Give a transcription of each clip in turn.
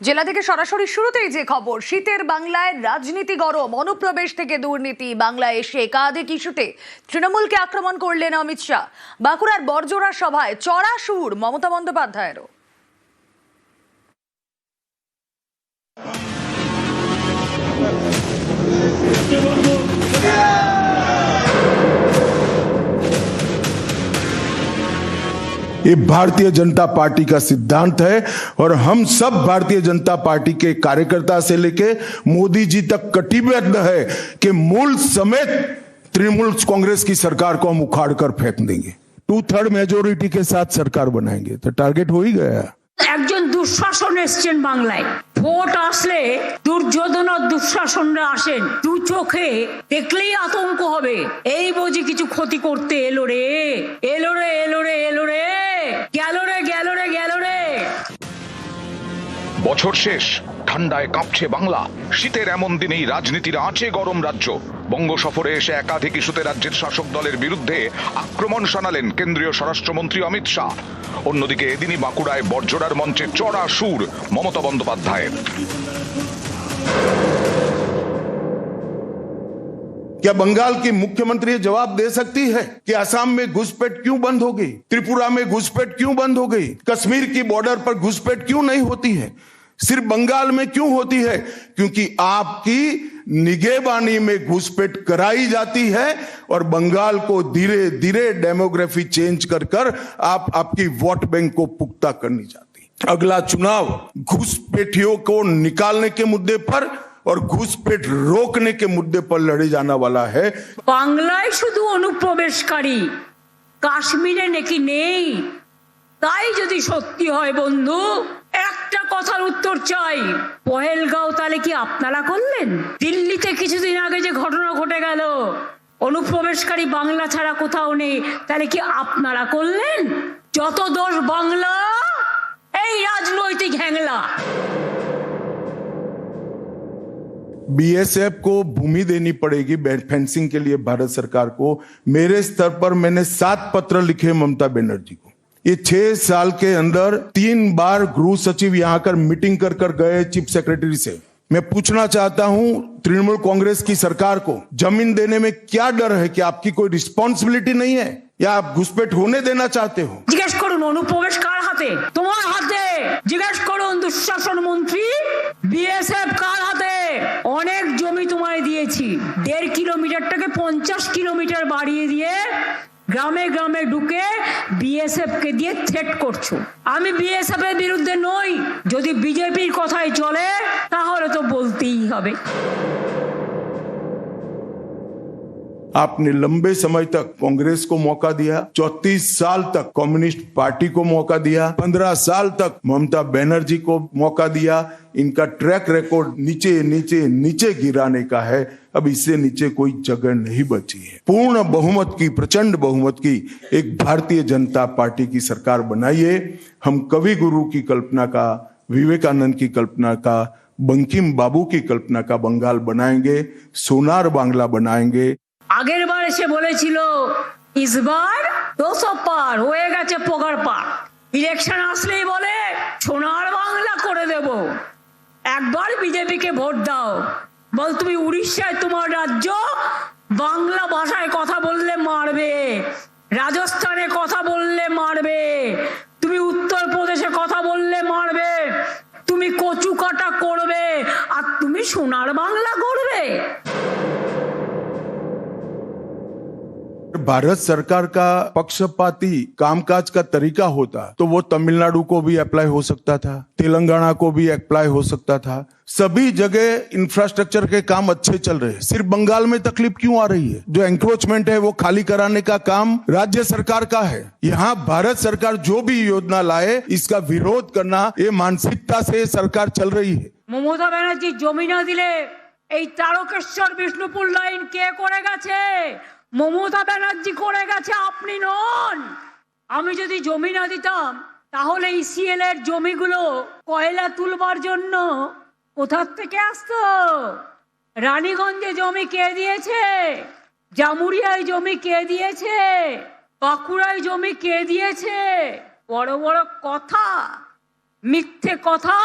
জেলা থেকে সরাসরি শুরুতেই যে খবর, শীতের বাংলায় রাজনীতি গরম, অনুপ্রবেশ থেকে দুর্নীতি, বাংলায় এসে একাধিক ইস্যুতে তৃণমূলকে আক্রমণ করলেন অমিত শাহ। বাঁকুড়ার বর্জরা সভায় চড়া সুর মমতা বন্দ্যোপাধ্যায়েরও। ये भारतीय जनता पार्टी का सिद्धांत है और हम सब भारतीय जनता पार्टी के कार्यकर्ता से लेके मोदी जी तक कटिबद्ध है कि मूल समेत तृणमूल कांग्रेस की सरकार को हम उखाड़ कर फेंक देंगे टू थर्ड मेजोरिटी के साथ सरकार बनाएंगे तो टारगेट हो ही गया একজন দুঃশাসন এসছেন বাংলায় ভোট আসলে দুর্যোধন দুঃশাসনরা আসেন। দু চোখে দেখলেই আতঙ্ক হবে। এই বুঝি কিছু ক্ষতি করতে এলো রে। এলো রে এলো রে এলো রে। গেল রে গেল রে গেল রে। বছর শেষ ঠান্ডায় কাঁপছে বাংলা শীতের এমন দিনেই রাজনীতির আঁচে গরম রাজ্য বঙ্গ সফরে এসে একাধিক ইস্যুতে রাজ্যের শাসক দলের বিরুদ্ধে আক্রমণ শানালেন কেন্দ্রীয় স্বরাষ্ট্রমন্ত্রী অমিত শাহ অন্যদিকে এদিনই বাঁকুড়ায় বর্জরার মঞ্চে চড়া সুর মমতা বন্দ্যোপাধ্যায়ের क्या बंगाल की मुख्यमंत्री ये जवाब दे सकती है कि असम में घुसपैठ क्यों बंद हो गई त्रिपुरा में घुसपैठ क्यों बंद हो गई कश्मीर की बॉर्डर पर घुसपैठ क्यों नहीं होती है सिर्फ बंगाल में क्यों होती है क्योंकि आपकी निगेबानी में घुसपैठ कराई जाती है और बंगाल को धीरे धीरे डेमोग्राफी चेंज कर कर आप आपकी वोट बैंक को पुख्ता करनी चाहती है। अगला चुनाव घुसपैठियों को निकालने के मुद्दे पर और घुसपैठ रोकने के मुद्दे पर लड़े जाने वाला है বাংলায় শুধু অনুপ্রবেশকারী কাশ্মীরে নাকি নেই তাই যদি সত্যি হয় বন্ধু একটা কথার উত্তর চাই পহেলগাঁও তাহলে কি আপনারা করলেন দিল্লিতে কিছুদিন আগে যে ঘটনা ঘটে গেল অনুপ্রবেশকারী বাংলা ছাড়া কোথাও নেই তাহলে কি আপনারা করলেন যত দোষ বাংলা এই রাজনৈতিক হ্যাংলা बीएसएफ को भूमि देनी पड़ेगी बैट फेंसिंग के लिए भारत सरकार को मेरे स्तर पर मैंने सात पत्र लिखे ममता बनर्जी को ये छह साल के अंदर तीन बार गृह सचिव यहां कर मीटिंग कर कर गए चीफ सेक्रेटरी से मैं पूछना चाहता हूं तृणमूल कांग्रेस की सरकार को जमीन देने में क्या डर है कि आपकी कोई रिस्पॉन्सिबिलिटी नहीं है या आप घुसपैठ होने देना चाहते हो জিজ্ঞেস করুন অনুপ্রবেশ কার হাতে তোমার হাতে জিজ্ঞেস করুন দুঃশাসন মন্ত্রী বিএসএফ কার হাতে অনেক জমি তোমায় দিয়েছি দেড় কিলোমিটারটাকে পঞ্চাশ কিলোমিটার বাড়িয়ে দিয়ে গ্রামে গ্রামে ঢুকে বিএসএফ কে দিয়ে থ্রেট করছ। আমি বিএসএফ এর বিরুদ্ধে নই। যদি বিজেপির কথাই চলে, তাহলে তো বলতেই হবে। आपने लंबे समय तक कांग्रेस को मौका दिया, चौतीस साल तक कम्युनिस्ट पार्टी को मौका दिया, पंद्रह साल तक ममता बनर्जी को मौका दिया, इनका ट्रैक रिकॉर्ड नीचे नीचे नीचे गिराने का है, अब इससे नीचे कोई जगह नहीं बची है। पूर्ण बहुमत की, प्रचंड बहुमत की एक भारतीय जनता पार्टी की सरकार बनाइए। हम कवि गुरु की कल्पना का, विवेकानंद की कल्पना का, बंकिम बाबू की कल्पना का बंगाल बनाएँगे, सोनार बांग्ला बनाएँगे। আগের বার এসে বলেছিল, ইসবার দুশো পার হয়ে গেছে পোকার পার ইলেকশন আসলেই বলে, সোনার বাংলা করে দেব। একবার বিজেপিকে ভোট দাও। বল, তুমি উড়িষ্যায় তোমার রাজ্য, বাংলা ভাষায় কথা বললে মারবে। রাজস্থানে কথা বললে মারবে। তুমি উত্তরপ্রদেশে কথা বললে মারবে। তুমি কচু কাটা করবে। আর তুমি সোনার বাংলা করবে। भारत सरकार का पक्षपाती कामकाज का तरीका होता तो वो तमिलनाडु को भी अप्लाई हो सकता था तेलंगाना को भी अप्लाई हो सकता था सभी जगह इंफ्रास्ट्रक्चर के काम अच्छे चल रहे हैं सिर्फ बंगाल में तकलीफ क्यों आ रही है जो एंक्रोचमेंट है वो खाली कराने का काम राज्य सरकार का है यहाँ भारत सरकार जो भी योजना लाए इसका विरोध करना ये मानसिकता से सरकार चल रही है মমতা ব্যানার্জি জমি না দিলে এই তারকেশ্বর বিষ্ণুপুর লাইন কে করে গেছে মমতা ব্যানার্জি করে গেছে, আপনি নন। আমি যদি জমি না দিতাম, তাহলে ইসিএল এর জমিগুলো কয়লা তুলবার জন্য কোথার থেকে আসতো? রানীগঞ্জে জমি কে দিয়েছে? জামুরিয়ায় জমি কে দিয়েছে? বাঁকুড়ায় জমি কে দিয়েছে? বড় বড় কথা, মিথ্যে কথা।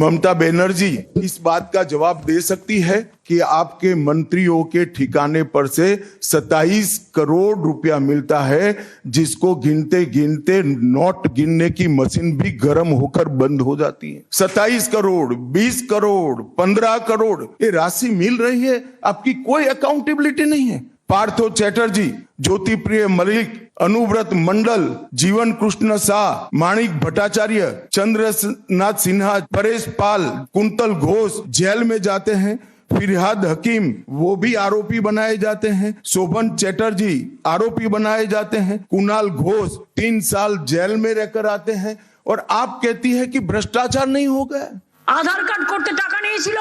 ममता बनर्जी इस बात का जवाब दे सकती है कि आपके मंत्रियों के ठिकाने पर से 27 करोड़ रुपया मिलता है, जिसको गिनते गिनते नोट गिनने की मशीन भी गर्म होकर बंद हो जाती है। 27 करोड़ 20 करोड़ 15 करोड़, ये राशि मिल रही है। आपकी कोई अकाउंटेबिलिटी नहीं है। पार्थो चैटर्जी ज्योति प्रिय मलिक अनुव्रत मंडल जीवन कृष्ण शाह माणिक भट्टाचार्य चंद्रनाथ सिन्हा परेश पाल कुंतल घोष जेल में जाते हैं फिरहाद हकीम वो भी आरोपी बनाए जाते हैं शोभन चैटर्जी आरोपी बनाए जाते हैं कुणाल घोष तीन साल जेल में रहकर आते हैं और आप कहती है कि भ्रष्टाचार नहीं हो गया আধার কার্ড করতে টাকা নিয়েছিল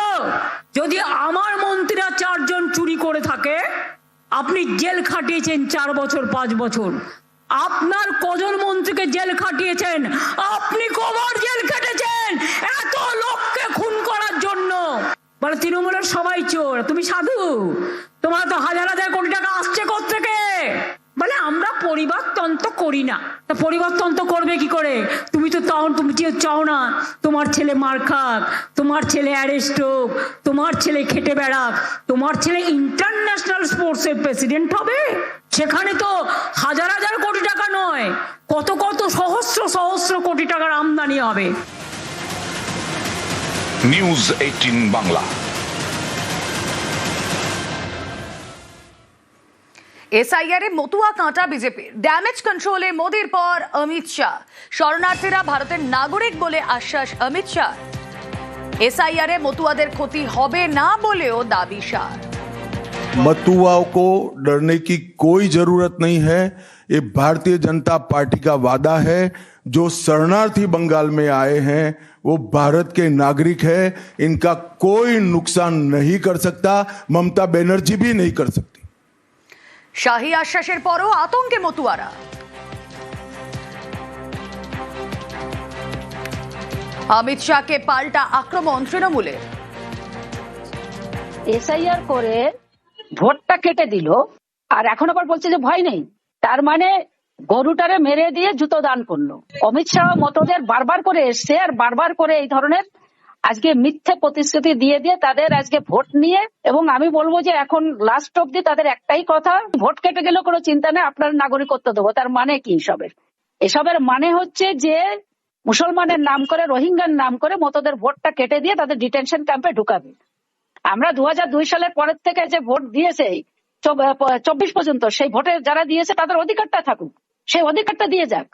যদি আমার মন্ত্রীরা চারজন চুরি করে থাকে আপনি জেল খাটিয়েছেন চার বছর, পাঁচ বছর। আপনার কজন মন্ত্রীকে জেল খাটিয়েছেন? আপনি কবার জেল খেটেছেন? এত লোককে খুন করার জন্য। বলে, তৃণমূলের সবাই চোর। তুমি সাধু? তোমার তো হাজার হাজার কোটি টাকা আসছে থেকে বলে আমরা পরিবারতন্ত্র করি না। তা পরিবারতন্ত্র করবে কি করে? তুমি তো তাও তুমি চাও না, তোমার ছেলে মার খাক, তোমার ছেলে অ্যারেস্ট হোক, তোমার ছেলে খেটে বেড়াক, তোমার ছেলে ইন্টারন্যাশনাল স্পোর্টসের প্রেসিডেন্ট হবে? সেখানে তো হাজার হাজার কোটি টাকা নয়, কত কত সহস্র সহস্র কোটি টাকার আমদানি হবে। নিউজ এইটিন বাংলা এসআইআর এ মতুয়া কাঁটা বিজেপির ড্যামেজ কন্ট্রোলে মোদির পর অমিত শাহ শরণার্থীরা ভারতের নাগরিক বলে আশ্বাস অমিত শাহ এসআইআর এ মতুয়াদের ক্ষতি হবে না বলেও দাবি শাহ मतुआओं को डरने की कोई जरूरत नहीं है ये भारतीय जनता पार्टी का वादा है जो शरणार्थी बंगाल में आए हैं वो भारत के नागरिक है इनका कोई नुकसान नहीं कर सकता ममता बनर्जी भी नहीं कर सकती শাহী আশ্বাসের পরও আতঙ্কে মতুয়ারা। অমিত শাহকে পাল্টা আক্রমণ তৃণমূলের। এসআইআর করে ভোটটা কেটে দিল, আর এখন আবার বলছে যে ভয় নেই। তার মানে গরুটারে মেরে দিয়ে জুতো দান করল। অমিত শাহ মতদের বারবার করে এসছে, আর বারবার করে এই ধরনের আজকে মিথ্যে প্রতিশ্রুতি দিয়ে দিয়ে তাদের আজকে ভোট নিয়ে, এবং আমি বলব যে এখন লাস্ট অব্দি তাদের একটাই কথা, ভোট কেটে গেলেও কোনো চিন্তা নেই, আপনার নাগরিকত্ব দেবো। তার মানে কি এসবের? এসবের মানে হচ্ছে যে মুসলমানের নাম করে, রোহিঙ্গার নাম করে মতদের ভোটটা কেটে দিয়ে তাদের ডিটেনশন ক্যাম্পে ঢুকাবে। আমরা দু সালের পরের থেকে যে ভোট দিয়েছে চব্বিশ পর্যন্ত, সেই ভোটে যারা দিয়েছে তাদের অধিকারটা থাকুক, সেই অধিকারটা দিয়ে যাক।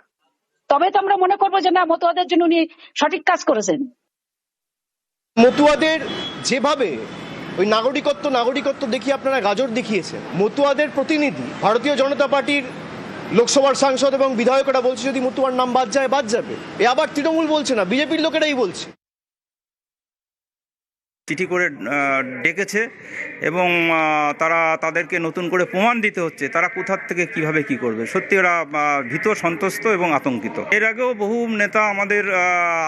তবে তো আমরা মনে করব যে না মতুয়াদের জন্য উনি সঠিক কাজ করেছেন। মতুয়াদের যেভাবে ওই নাগরিকত্ব নাগরিকত্ব দেখিয়ে আপনারা গাজর দেখিয়েছেন, মতুয়াদের প্রতিনিধি ভারতীয় জনতা পার্টির লোকসভার সাংসদ এবং বিধায়করা বলছে যদি মতুয়ার নাম বাদ যায়, বাদ যাবে। এ আবার তৃণমূল বলছে না, বিজেপির লোকেরাই বলছে। চিঠি করে ডেকেছে এবং তারা তাদেরকে নতুন করে প্রমাণ দিতে হচ্ছে তারা কোথার থেকে কীভাবে কি করবে। সত্যি ওরা ভীত সন্ত্রস্ত এবং আতঙ্কিত। এর আগেও বহু নেতা আমাদের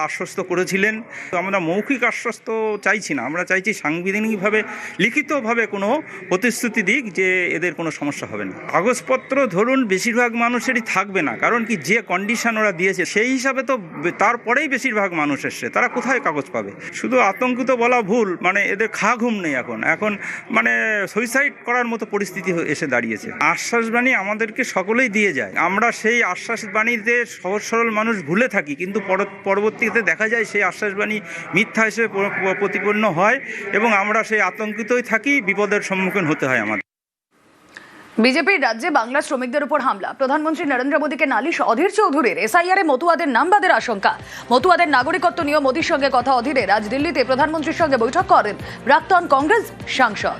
আশ্বস্ত করেছিলেন। আমরা মৌখিক আশ্বস্ত চাইছি না, আমরা চাইছি সাংবিধানিকভাবে, লিখিতভাবে কোনো প্রতিশ্রুতি দিক যে এদের কোনো সমস্যা হবে না। কাগজপত্র ধরুন বেশিরভাগ মানুষেরই থাকবে না, কারণ কি যে কন্ডিশন ওরা দিয়েছে সেই হিসাবে তো তারপরেই বেশিরভাগ মানুষ এসছে, তারা কোথায় কাগজ পাবে? শুধু আতঙ্কিত বলা ভুল মানে এদের খা ঘুম নেই এখন। এখন মানে সুইসাইড করার মতো পরিস্থিতি এসে দাঁড়িয়েছে। আশ্বাসবাণী আমাদেরকে সকলেই দিয়ে যায়। আমরা সেই আশ্বাসবাণীতে সহজ সরল মানুষ ভুলে থাকি, কিন্তু পর- পরবর্তীতে দেখা যায় সেই আশ্বাসবাণী মিথ্যা হিসেবে প্রতিপন্ন হয় এবং আমরা সেই আতঙ্কিতই থাকি, বিপদের সম্মুখীন হতে হয় আমাদের। বিজেপির রাজ্যে বাংলা শ্রমিকদের উপর হামলা। প্রধানমন্ত্রী নরেন্দ্র মোদীকে নালিশ অধীর চৌধুরীর। এসআইআর এ মতুয়াদের নাম বাদের আশঙ্কা। মতুয়াদের নাগরিকত্ব নিয়ে মোদীর সঙ্গে কথা অধীরের। আজ দিল্লিতে প্রধানমন্ত্রীর সঙ্গে বৈঠক করেন প্রাক্তন কংগ্রেস সাংসদ।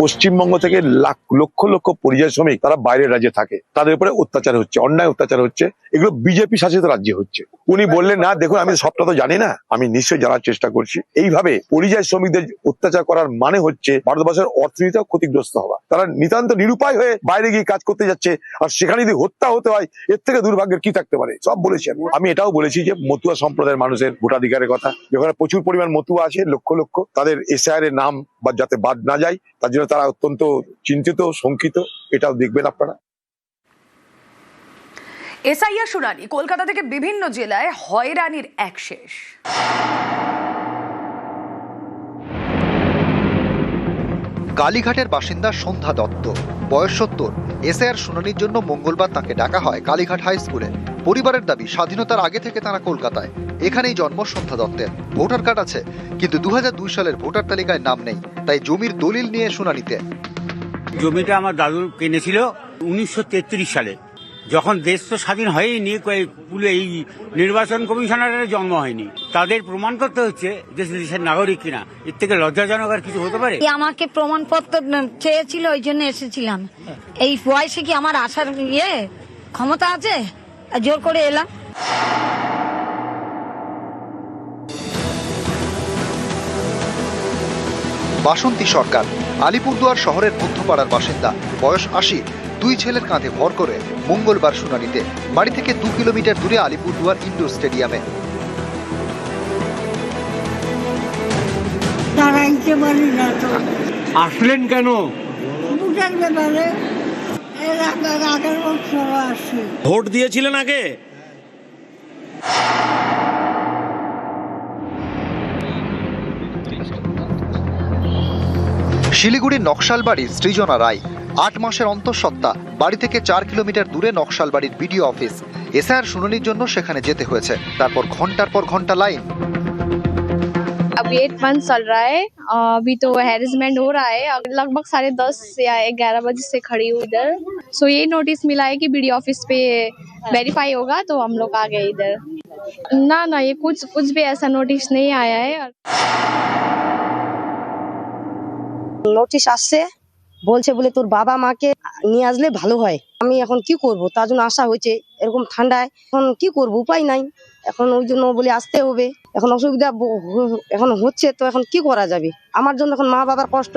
পশ্চিমবঙ্গ থেকে লাখ, লক্ষ লক্ষ পরিযায়ী শ্রমিক তারা বাইরের রাজ্যে থাকে। তাদের উপরে অত্যাচার হচ্ছে, অন্যায় অত্যাচার হচ্ছে। এগুলো বিজেপি শাসিত রাজ্যে হচ্ছে। উনি বললেন, না, দেখুন, আমি সবটা তো জানি না। আমি নিশ্চয়ই জানার চেষ্টা করছি। এইভাবে পরিযায়ী শ্রমিকদের অত্যাচার করার মানে হচ্ছে ভারতবর্ষের অর্থনীতি ক্ষতিগ্রস্ত হওয়া। তারা নিতান্ত নিরুপায় হয়ে বাইরে গিয়ে কাজ করতে যাচ্ছে, আর সেখানে যদি হত্যা হতে হয়, এর থেকে দুর্ভাগ্যের কি থাকতে পারে? সব বলেছি আমি। আমি এটাও বলেছি যে মতুয়া সম্প্রদায়ের মানুষের ভোটাধিকারের কথা। যেখানে প্রচুর পরিমাণ মতুয়া আছে, লক্ষ লক্ষ, তাদের এসআইআর এর নাম বা যাতে বাদ না যায়, তার জন্য তারা অত্যন্ত চিন্তিত, শঙ্কিত। এটাও দেখবেন আপনারা। এসআইআর শুনানি কলকাতা থেকে বিভিন্ন জেলায় হয়রানির এক শেষ। কালীঘাটের বাসিন্দা সন্ধ্যা দত্ত বয়স সত্তর। এসআইআর শুনানির জন্য মঙ্গলবার তাকে ডাকা হয় কালীঘাট হাই স্কুলে। পরিবারের দাবি স্বাধীনতার আগে থেকে তারা কলকাতায়। এখানেই জন্ম সন্ধ্যা দত্তের। ভোটার কার্ড আছে কিন্তু দু হাজার দুই সালের ভোটার তালিকায় নাম নেই তাই জমির দলিল নিয়ে শুনানিতে। জমিটা আমার দাদু কিনেছিল উনিশশো তেত্রিশ সালে। যখন দেশ তো স্বাধীন হয়নি এই নির্বাচন কমিশনারের জন্ম হয়নি। তাদের প্রমাণ করতে হচ্ছে যে দেশের নাগরিক কিনা। এর থেকে লজ্জাজনক আর কিছু হতে পারে? আমাকে প্রমাণপত্র চেয়েছিল ওই জন্য এসেছিলাম। এই বয়সে কি আমার আসার ইয়ে ক্ষমতা আছে? আর জোর করে এলাম। বাসন্তী সরকার আলিপুরদুয়ার শহরের মধ্যপাড়ার বাসিন্দা বয়স আশি। দুই ছেলের কাঁধে ভর করে মঙ্গলবার শুনানিতে বাড়ি থেকে দু কিলোমিটার দূরে আলিপুরদুয়ার ইন্ডোর স্টেডিয়ামে। দাঁড়াইতে পারি না তো। আসলেন কেন? বুঝার ব্যাপারে এর আগের বছর আসি। ভোট দিয়েছিলেন আগে? শিলিগুড়ির নকশালবাড়ির সৃজনা রায় আট মাসের অন্তঃসত্ত্বা বাড়ি থেকে চার কিলোমিটার দূরে নকশালবাড়ির বিডিও অফিস এসআইআর শুনানির জন্য সেখানে যেতে হয়েছে তারপর ঘন্টার পর ঘন্টা লাইন अभी एट मंथ चल रहा है अ, अभी तो हैरेसमेंट हो रहा है अब लगभग साढ़े दस या ग्यारह बजे से खड़ी हूँ इधर सो ये नोटिस मिला है कि बीडी ऑफिस पे वेरीफाई होगा तो हम लोग आ गए इधर ना ना ये कुछ कुछ भी ऐसा नोटिस नहीं आया है নোটিশ আসছে, বলছে বলে তোর বাবা মাকে নিয়ে আসলে ভালো হয়। আমি এখন কি করব? তার জন্য আসা হয়েছে, এরকম ঠান্ডায়। এখন কি করব? উপায় নাই। এখন ওই জন্য বলে আসতে হবে। এখন অসুবিধা এখন হচ্ছে, তো এখন কি করা যাবে? আমার জন্য এখন মা বাবার কষ্ট।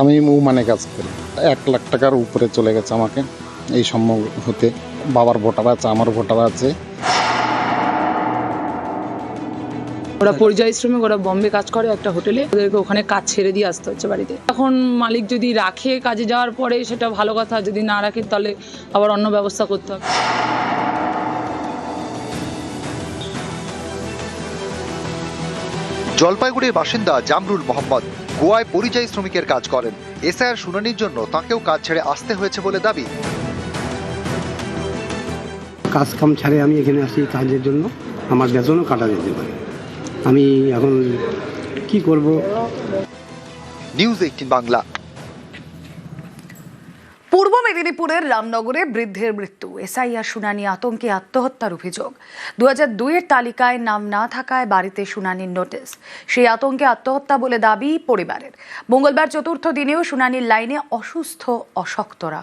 আমি মানে কাজ করি। এক লাখ টাকার উপরে চলে গেছে আমাকে। এই সম্ভব হতে। বাবার ভোটার আছে, আমার ভোটার আছে। ওরা পরিযায়ী শ্রমিক ওরা বম্বে কাজ করে একটা হোটেলে। ওদেরকে ওখানে কাজ ছেড়ে দিয়ে আসতে হচ্ছে বাড়িতে। এখন মালিক যদি রাখে কাজে যাওয়ার পরে সেটা ভালো কথা। যদি না রাখে তাহলে আবার অন্য ব্যবস্থা করতে হবে। জলপাইগুড়ির বাসিন্দা জামরুল মোহাম্মদ গোয়ায় পরিযায়ী শ্রমিকের কাজ করেন। এসআইআর শুনানির জন্য তাকেও কাজ ছেড়ে আসতে হয়েছে বলে দাবি। কাজ কাম ছাড়ে আমি এখানে আসি কাজের জন্য। আমার বেতনও কাটা যেতে পারে। আমি এখন কি করব? News eighteen Bangla. পূর্ব মেদিনীপুরের রামনগরে বৃদ্ধের মৃত্যু। এসআইআর শুনানি আতঙ্কে আত্মহত্যার অভিযোগ। দু হাজার দুইয়ের তালিকায় নাম না থাকায় বাড়িতে শুনানির নোটিশ। সেই আতঙ্কে আত্মহত্যা বলে দাবি পরিবারের। মঙ্গলবার চতুর্থ দিনেও শুনানির লাইনে অসুস্থ অশক্তরা।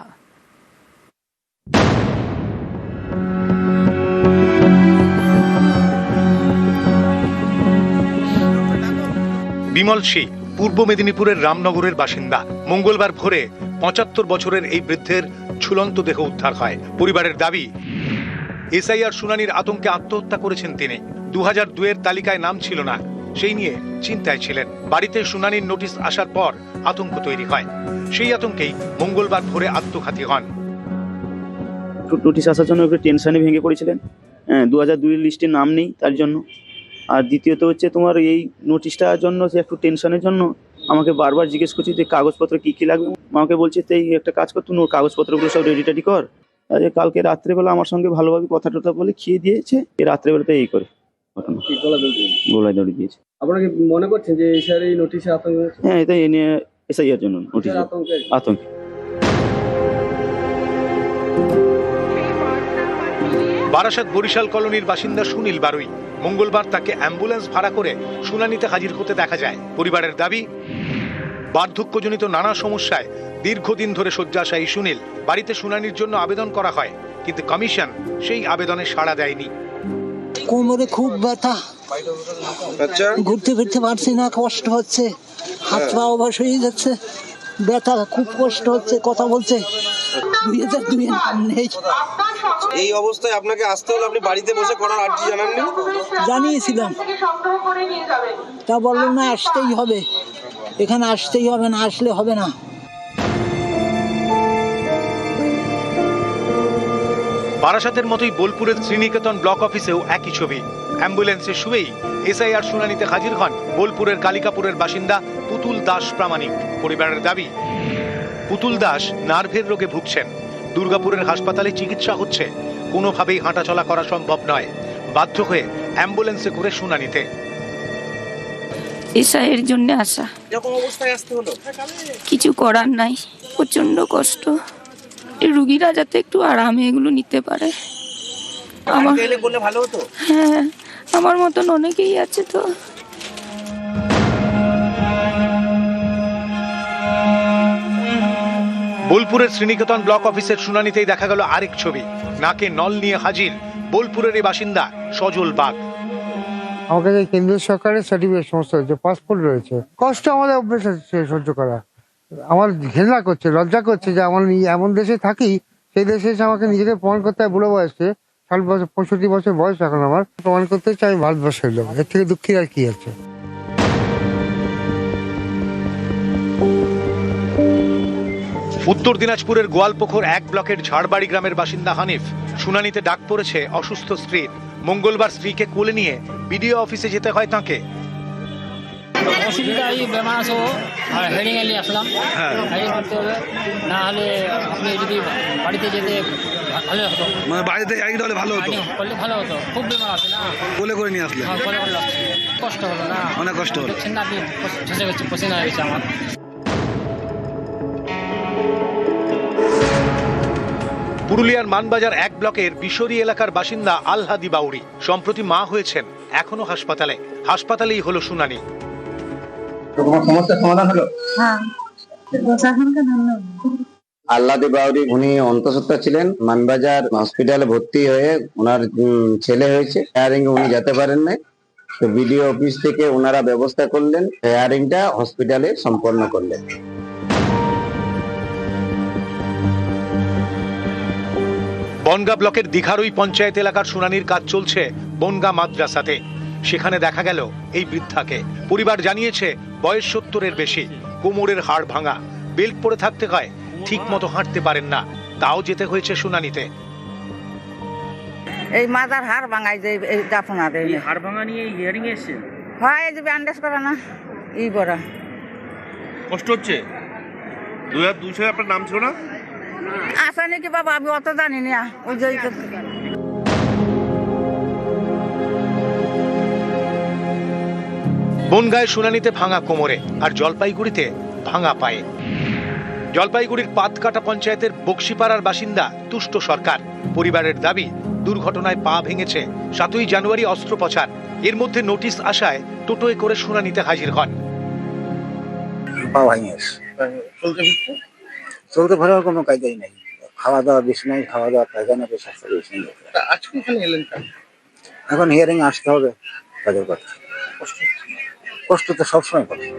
বিমল শী পূর্ব মেদিনীপুরের রামনগরের বাসিন্দা। মঙ্গলবার ভোরে পঁচাত্তর বছরের এই বৃদ্ধের ঝুলন্ত দেহ উদ্ধার হয়। পরিবারের দাবি, এসআইআর শুনানির আতঙ্কে আত্মহত্যা করেছেন তিনি। দু হাজার দুয়ের তালিকায় নাম ছিল না, সেই নিয়ে চিন্তায় ছিলেন। বাড়িতে শুনানির নোটিশ আসার পর আতঙ্ক তৈরি হয়। সেই আতঙ্কেই মঙ্গলবার ভোরে আত্মঘাতী হন। নোটিশ আসার জন্য একটু টেনশনে ভেঙে পড়েছিলেন। হ্যাঁ দু হাজার দুই লিস্টে নাম নেই তার জন্য। আর দ্বিতীয়ত হচ্ছে তোমার এই নোটিশটার জন্য যে একটু টেনশনের জন্য আমাকে বারবার জিজ্ঞেস করছি যে কাগজপত্র কি কি লাগবে। আমাকে বলছে তাই একটা কাজ কর তুই ওর কাগজপত্রগুলো সব রেডি টেডি কর। আরে কালকে রাত্রেবেলা আমার সঙ্গে ভালোভাবে কথা টথা বলে খেয়ে দিয়েছে এই রাত্রেবেলাতে এই করে ঘটনা। গোলায় দড়ি দিয়েছে? আপনারা কি মনে করছেন যে এসআর এই নোটিশে আতঙ্ক হ্যাঁ এটা এ নিয়ে জন্য নোটিশ। আতঙ্কে আতঙ্ক। বারাসাত বরিশাল কলোনির বাসিন্দা সুনীল বারুই। মঙ্গলবার তাকে অ্যাম্বুলেন্স ভাড়া করে শুনানিতে হাজির হতে দেখা যায়। পরিবারের দাবি বার্ধক্যজনিত নানা সমস্যায় দীর্ঘদিন ধরে শয্যাশায়ী সুনীল বাড়িতে শুনানির জন্য আবেদন করা হয় কিন্তু কমিশন সেই আবেদনে সাড়া দেয়নি। কোমরে খুব ব্যথা। ঘুরতে ফিরতে পারছি না কষ্ট হচ্ছে। হাত পা অবাস হয়ে যাচ্ছে। ব্যথা খুব কষ্ট হচ্ছে কথা বলছে। দুই হাজার দুই নেই। এই অবস্থায় আপনাকে আসতে হলে আপনি বাড়িতে বসে করার আর্জি জানাননি? জানিয়েছিলাম। তা বলল না আসতেই হবে। এখানে আসতেই হবে না আসলে হবে না। বারাসাতের মতোই বোলপুরের শ্রীনিকেতন ব্লক অফিসেও একই ছবি। অ্যাম্বুলেন্সে শুয়েই এসআইআর শুনানিতে হাজির হন বোলপুরের কালিকাপুরের বাসিন্দা পুতুল দাস প্রামাণিক। পরিবারের দাবি পুতুল দাস নার্ভের রোগে ভুগছেন। দুর্গাপুরের হাসপাতালে চিকিৎসা হচ্ছে। কোনোভাবেই হাঁটাচলা করা সম্ভব নয়। বাধ্য হয়ে অ্যাম্বুলেন্সে করে শুনানিতে। এসআইয়ের জন্য আসা। কিছু করার নাই। প্রচণ্ড কষ্ট। এই রুগীরা যাতে একটু আরামে এগুলো নিতে পারে। আমার ভালো হতো? হ্যাঁ আমার মতন অনেকেই আছে তো। বোলপুরের শ্রীনিকেতন ব্লক অফিসের শুনানিতেই দেখা গেল আরেক ছবি। নাকে নল নিয়ে হাজির বোলপুরের এই বাসিন্দা সজল বাগ। আমার কাছে কেন্দ্রীয় সরকারের সার্টিফিকেট সমস্ত হয়েছে পাসপোর্ট রয়েছে, কষ্ট আমাদের অভ্যেস আছে সহ্য করা। আমার ঘেন্না করছে, লজ্জা করছে যে আমার এমন দেশে থাকি, সেই দেশে এসে আমাকে নিজেকে প্রমাণ করতে হয় বুড়ো বয়সে। ষাট বছর, পঁয়ষট্টি বছর বয়স এখন আমার। প্রমাণ করতে আমি ভারতবর্ষের লোক, এর থেকে দুঃখের আর কি আছে? উত্তর দিনাজপুরের গোয়ালপুকুর এক ব্লকের ঝাড়বাড়ি গ্রামের বাসিন্দা হানিফ শুনানিতে ডাক পড়েছে অসুস্থ স্ত্রীর। মঙ্গলবার স্ত্রীকে কোলে নিয়ে বিডিও অফিসে যেতে হয় তাঁকে। অসুবিধা এই বেমার আছে আর হেডিং এ নিয়ে আসলাম। হেডিং করতে হবে। না হলে আপনি যদি বাড়িতে যেতে ভালো হতো। মানে বাড়িতে একদম হলে ভালো হতো। করলে ভালো হতো। খুব বেমার আছে না। কোলে করে নিয়ে আসলে। হ্যাঁ, করে করে কষ্ট হলো না। অনেক কষ্ট হলো। না আপনি ফেসে গেছে পসিনা হয়ে গেছে আমার। পুরুলিয়ার মানবাজার এক ব্লকের বিশরি এলাকার বাসিন্দা আলহাদি বাউরি সম্প্রতি মা হয়েছেন এখনও হাসপাতালে। হাসপাতালেই হলো শুনানি। তোমার সমস্যার সমাধান হলো? আল্লাদি বাউরি উনি অন্তঃসত্ত্বা ছিলেন মানবাজার হসপিটালে ভর্তি হয়ে ওনার উম, ছেলে হয়েছে। হেয়ারিং উনি যেতে পারেন নাই। তো বিডিও অফিস থেকে ওনারা ব্যবস্থা করলেন। হেয়ারিংটা হসপিটালে সম্পন্ন করলেন। বনগা ব্লকের দীঘারই পঞ্চায়েত এলাকার শুনানির কাজ চলছে বনগা মাদ্রাসাতে। সেখানে দেখা গেল এই বৃদ্ধাকে। পরিবার জানিয়েছে বয়স সত্তরের বেশি কোমরের হাড় ভাঙা। বেল্ট পরে থাকতে হয় ঠিক মতো হাঁটতে পারেন না। তাও যেতে হয়েছে শুনানিতে। এই মাথার হাড় ভাঙাই যে এই দাফনাতে হাড় ভাঙা নিয়ে হিয়ারিং এসছে হয় এই যে ব্যান্ডেজ করে না ই বড়। কষ্ট হচ্ছে? দুই হাজার দুইশো আপনার নাম ছিল না? আসে নাকি বাবা আমি অত জানি না। ওই যে বনগায় শুনানিতে ভাঙা কোমরে আর জলপাইগুড়িতে ভাঙা পায়ে। জলপাইগুড়ির পাতকাটা পঞ্চায়েতের বক্সিপাড়ার বাসিন্দা তুষ্ট সরকার। পরিবারের দাবি দুর্ঘটনায় পা ভেঙেছে সাতই জানুয়ারি অস্ত্রোপচার। এর মধ্যে নোটিশ আসায় টোটোয় করে শুনানিতে হাজির হন। চলতে ভালো কোনো কায়দাই নাই। খাওয়া দাওয়া বেশি নাই খাওয়া দাওয়া পায়খানা পেশা সব বেশি আজকে এখানে এলেন এখন হিয়ারিং আসতে হবে তাদের কথা। কষ্ট তো সবসময় কষ্ট।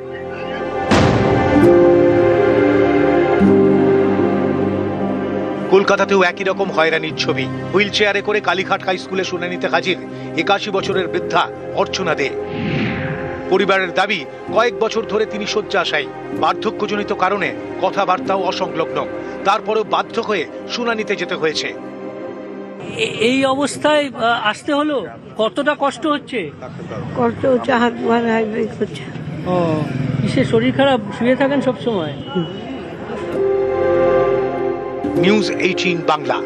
কলকাতাতেও একই রকম হয়রানির ছবি। হুইল চেয়ারে করে কালীঘাট হাই স্কুলে শুনানিতে হাজির একাশি বছরের বৃদ্ধা অর্চনা দে। পরিবারের দাবি কয়েক বছর ধরে তিনি শয্যাশায়ী। বার্ধক্যজনিত কারণে কথাবার্তাও অসংলগ্ন। তারপরেও বাধ্য হয়ে শুনানিতে যেতে হয়েছে। এই অবস্থায় আসতে হলো? কতটা কষ্ট হচ্ছে? কষ্ট হচ্ছে হাত হচ্ছে ও কিসে শরীর খারাপ? শুয়ে থাকেন সব সময়? News eighteen Bangla.